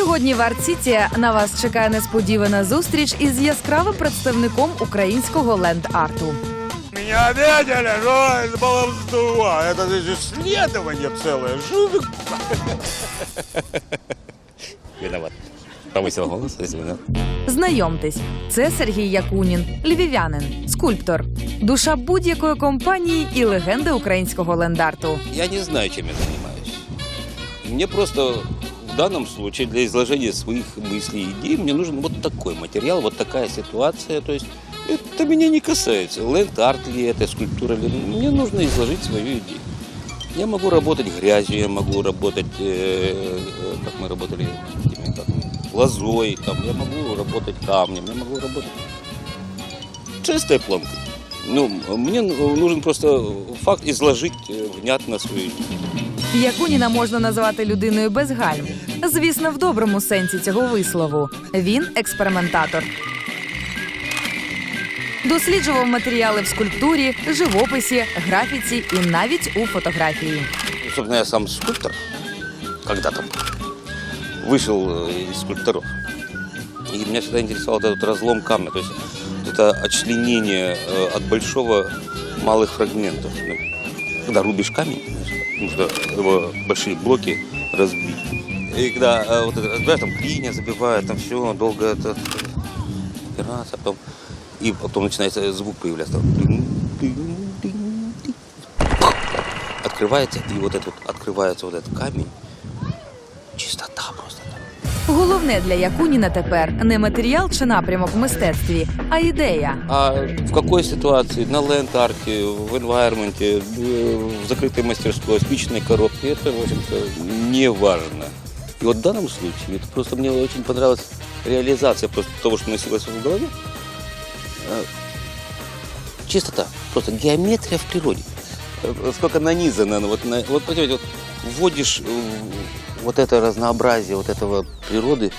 Сьогодні в Арт-Сіті на вас чекає несподівана зустріч із яскравим представником українського ленд-арту. Меня обидели, что это баловство. Это же исследование целое. Что ты- Виноват. Повысил голос, извинял. Знайомтесь, це Сергій Якунін, львів'янин, скульптор, душа будь-якої компанії і легенда українського ленд-арту. Я не знаю, чем я занимаюсь. Мне просто в данном случае для изложения своих мыслей и идей мне нужен вот такой материал, вот такая ситуация. То есть это меня не касается. Ленд-арт ли это, скульптура ли. Мне нужно изложить свою идею. Я могу работать грязью, я могу работать, э, э, как мы работали, этими, как, лозой, там, я могу работать камнем, я могу работать чистой планкой. Ну, мне нужен просто факт изложить э, внятно свою идею. Якуніна можна назвати людиною без гальм. Звісно, в доброму сенсі цього вислову. Він експериментатор. Досліджував матеріали в скульптурі, живописі, графіці і навіть у фотографії. Собственно, я сам скульптор, когда-то вышел э, из скульпторов. И меня всегда интересовал вот этот разлом камня, то есть вот это отчленение э, от большого малых фрагментов. Ну, Когда рубишь камень, нужно его большие блоки разбить. И когда э, вот это разбиваешь, там клинья забивают, там все, долго это опираться, потом, и потом начинается звук появляться. Открывается, и вот этот вот, открывается вот этот камень. Чистота. Головне для Якуніна тепер не матеріал чи напрямок в мистецтві, а ідея. А в какой ситуации? На ленд-арте, в environment, э, в закрытой мастерской, в спичной коробке, это, в общем-то, не важно. И вот в данном случае, это просто мне очень понравилась реализация просто того, что носилось в голове. Э, Чистота, просто геометрия в природе. Э, Сколько нанизано, ну, вот, на- вот, понимаете, вот вводишь э, вот это разнообразие вот этого природы,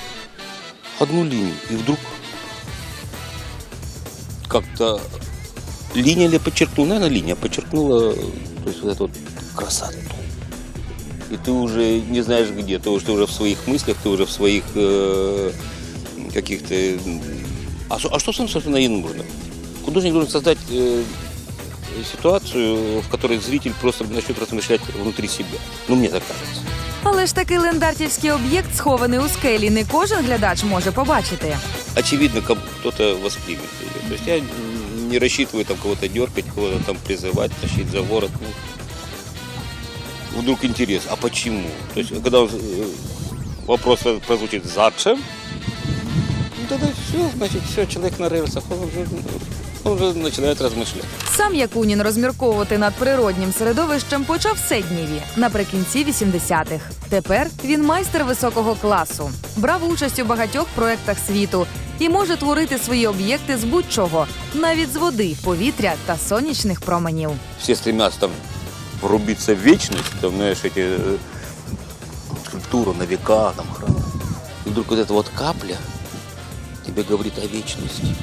одну линию, и вдруг как-то линия ли подчеркнула, наверное, линия подчеркнула, то есть вот эту вот красоту. И ты уже не знаешь где, ты уже, ты уже в своих мыслях, ты уже в своих э, каких-то... м, А, что- а собственно, и нужно? Художник должен создать э, ситуацию, в которой зритель просто начнет размышлять внутри себя. Ну, мне так кажется. Але ж такий лендартівський об'єкт, схований у скелі, не кожен глядач може побачити. очевидно, как кто-то воспримет ее. То есть я не рассчитываю там кого-то дергать, кого-то там призывать, тащить за ворот. Ну, вдруг интерес, а почему? То есть когда он, э, вопрос прозвучит «Зачем?», ну, тогда все, значит, все, человек на рельсах, он уже, он уже начинает размышлять. Сам Якунін розмірковувати над природнім середовищем почав в Седнєві наприкінці 80-х. Тепер він майстер високого класу, брав участь у багатьох проєктах світу і може творити свої об'єкти з будь-чого, навіть з води, повітря та сонячних променів. Все стремятся там врубиться в вечность, там, знаешь, эти э, скульптуры на века, там, храм. И вдруг вот эта вот капля тебе говорит о вечности.